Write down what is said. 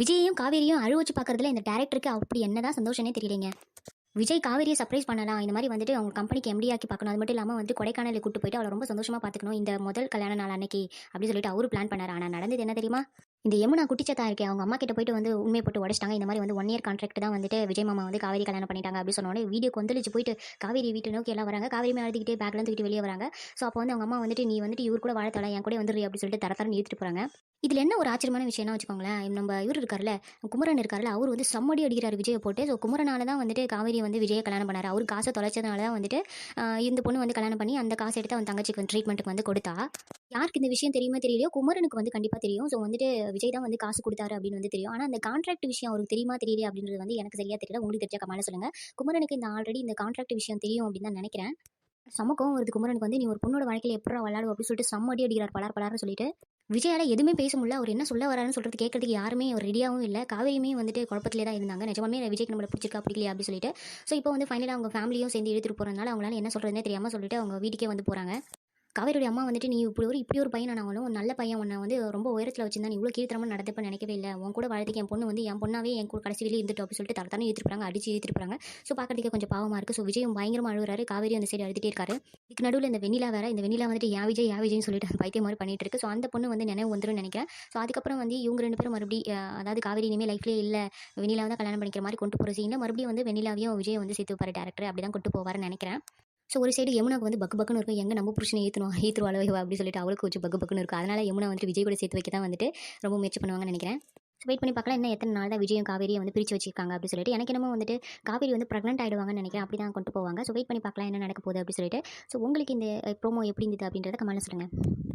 விஜயையும் காவேரியும் அழுவச்சு பார்க்கறதுல இந்த டேரக்டருக்கு அப்படி என்னதான் சந்தோஷனே தெரியலைங்க. விஜய் காவேரியை சர்ப்ரைஸ் பண்ணலாம். இந்த மாதிரி வந்துட்டு அவங்க கம்பெனிக்கு எம்டியாக்கி ஆக்கி பார்க்கணும். அது மட்டும் இல்லாமல் வந்து கொடைக்கானலில் கூட்டு போயிட்டு அவளை ரொம்ப சந்தோஷமாக பார்த்துக்கணும். இந்த முதல் கல்யாண நாள் அன்னைக்கு அப்படின்னு சொல்லிட்டு அவரு பிளான் பண்ணார். ஆனால் நடந்தது என்ன தெரியுமா? இந்த யமுனா குட்டிச்சத்தா இருக்கே அவங்க அம்மா கிட்ட போயிட்டு வந்து உண்மை போட்டு உடச்சிட்டாங்க. இந்த மாதிரி வந்து ஒன் இயர் கான்ட்ராக்ட் தான் வந்துட்டு விஜய் மாமா வந்து காவேரி கல்யாணம் பண்ணிட்டாங்க அப்படின்னு சொன்னோடனே வீடியோ கொந்தளிச்சு போயிட்டு காவேரி வீட்டு நோக்கி எல்லாம் வராங்க. காவேரி அழுதுகிட்டே பேக்ல தூக்கிட்டு வெளியே வராங்க. ஸோ அப்போ வந்து அவங்க அம்மா வந்துட்டு நீ வந்துட்டு இவர் கூட வாழத்தல என் கூட வந்துரு அப்படின்னு சொல்லிட்டு தர தரன்னு ஏற்றிட்டு போறாங்க. இதில் என்ன ஒரு ஆச்சரியமான விஷயம்னா வச்சுக்கோங்களேன் நம்ம இவர் இருக்கார்ல குமரன் இருக்கார்ல அவர் வந்து சம்மடி அடிக்கிறார் விஜயை போட்டு. ஸோ குமரனால தான் வந்துட்டு காவேரி வந்து விஜயை கல்யாணம் பண்ணார். அவர் காசை தொலைச்சதுனால தான் வந்துட்டு இந்த பொண்ணு வந்து கல்யாணம் பண்ணி அந்த காசை எடுத்து அவன் தங்கச்சிக்கு வந்து ட்ரீட்மெண்ட்டுக்கு வந்து கொடுத்தா. யாருக்கு இந்த விஷயம் தெரியுமா தெரியலையோ? குமரனுக்கு வந்து கண்டிப்பாக தெரியும். ஸோ வந்துட்டு விஜய் தான் வந்து காசு கொடுத்தாரு அப்படின்னு வந்து தெரியும். ஆனால் அந்த கான்ட்ராக்ட் விஷயம் அவருக்கு தெரியுமா தெரியல அப்படின்றது வந்து எனக்கு சரியா தெரியல. உங்களுக்கு தெரிஞ்ச கமால சொல்லுங்க. குமரனுக்கு இந்த ஆல்ரெடி இந்த கான்ட்ராக்ட் விஷயம் தெரியும் அப்படின்னு தான் நினைக்கிறேன். சமக்கம் வருது குமரனுக்கு வந்து. நீ ஒரு பொண்ணோட வாழ்க்கையில எப்படா விளாடும் அப்படின்னு சொல்லிட்டு செம்ம அடி அடிக்கிறார் பலார் பலார்னு சொல்லிட்டு. விஜயால எதுவுமே பேச முடியல. அவர் என்ன சொல்ல வராருன்னு சொல்றது கேட்கறதுக்கு யாருமே ஒரு ரெடியாகவும் இல்லை. காவேரியுமே வந்துட்டு குழப்பத்திலே தான் இருந்தாங்க. நிஜமாமே விஜய்க்கு நம்மளை பிடிச்சிருக்கா பிடிக்கலையா அப்படின்னு சொல்லிட்டு. ஸோ இப்போ வந்து ஃபைனலாக அவங்க ஃபேமிலியும் சேர்ந்து எடுத்துகிட்டு போறதுனால அவங்களால என்ன சொல்றதுனே தெரியாம சொல்லிட்டு அவங்க வீட்டுக்கே வந்து போறாங்க. காவேரியோட அம்மா வந்துட்டு நீ இப்படி ஒரு இப்படி ஒரு பையன் நான் ஒரு நல்ல பையன் உன்னை வந்து ரொம்ப உயரத்தில் வச்சிருந்தா நீ இவ்வளோ கீழ்த்தரமாக நடந்தப்ப நினைக்கவே இல்லை. உன் கூட வாழ்த்துக்கு என் பொண்ணு வந்து என் பொண்ணாவே என் கூட கடைசி வெளியே இருந்துட்டு அப்படின்னு சொல்லிட்டு தரத்தானே ஏற்றிருப்பாங்க அடிச்சு ஏற்றிருப்பாங்க ஸோ பார்க்கறதுக்கு கொஞ்சம் பாவமாக இருக்குது ஸோ விஜயும் பயங்கரமாக அழுகிறாரு காவேரி அந்த சைடு அழுதுட்டே இருக்காரு. இதுக்கு நடுவில் இந்த வெண்ணிலா வேற இந்த வெண்ணிலா வந்துட்டு யா விஜய் யா விஜய்னு சொல்லிட்டு அந்த பைத்தியம் மாதிரி பண்ணிட்டு இருக்கு. ஸோ அந்த பொண்ணு வந்து நினைவு வந்துடும் நினைக்கிறேன். ஸோ அதுக்கப்புறம் வந்து இவங்க ரெண்டு பேரும் மறுபடியும் அதாவது காவேரி இனிமேல் லைஃப்லேயே இல்லை. வெண்ணிலா தான் கல்யாணம் பண்ணிக்கிற மாதிரி கொண்டு போகிற சீனில் மறுபடியும் வந்து வெண்ணிலாவையும் விஜய் வந்து சேர்த்து போகிற டேரக்டர் அப்படி தான் கொண்டு போவார்னு நினைக்கிறேன். ஸோ ஒரு சைடு யமுனாவுக்கு வந்து பக்கு பக்குன்னு இருக்கும். எங்கே நம்ம புருஷனை ஏற்றணும் ஏற்றுவாளோ அப்படின்னு சொல்லிட்டு அவளுக்கு கொஞ்சம் பக்கு பக்குன்னு இருக்கும். அதனால் யமுனா வந்துட்டு விஜய் கூட சேர்த்து வைக்க தான் வந்துட்டு ரொம்ப முயற்சி பண்ணுவாங்கன்னு நினைக்கிறேன். ஸோ வெயிட் பண்ணி பார்க்கலாம். என்ன எத்தனை நாள் தான் விஜயம் காவேரியை வந்து பிரித்து வச்சிருக்காங்க அப்படின்னு சொல்லிட்டு. எனக்கு என்னமோ வந்துட்டு காவேரி வந்து ப்ரெக்னென்ட் ஆகிடுவாங்கன்னு நினைக்கிறேன். அப்படி தான் கொண்டு போவாங்க. ஸோ வெயிட் பண்ணி பார்க்கலாம் என்ன நடக்க போகுது அப்படின்னு சொல்லிட்டு. ஸோ உங்களுக்கு இந்த ப்ரோமோ எப்படி இருந்தது அப்படின்றத கமெண்ட்டில் சொல்லுங்கள்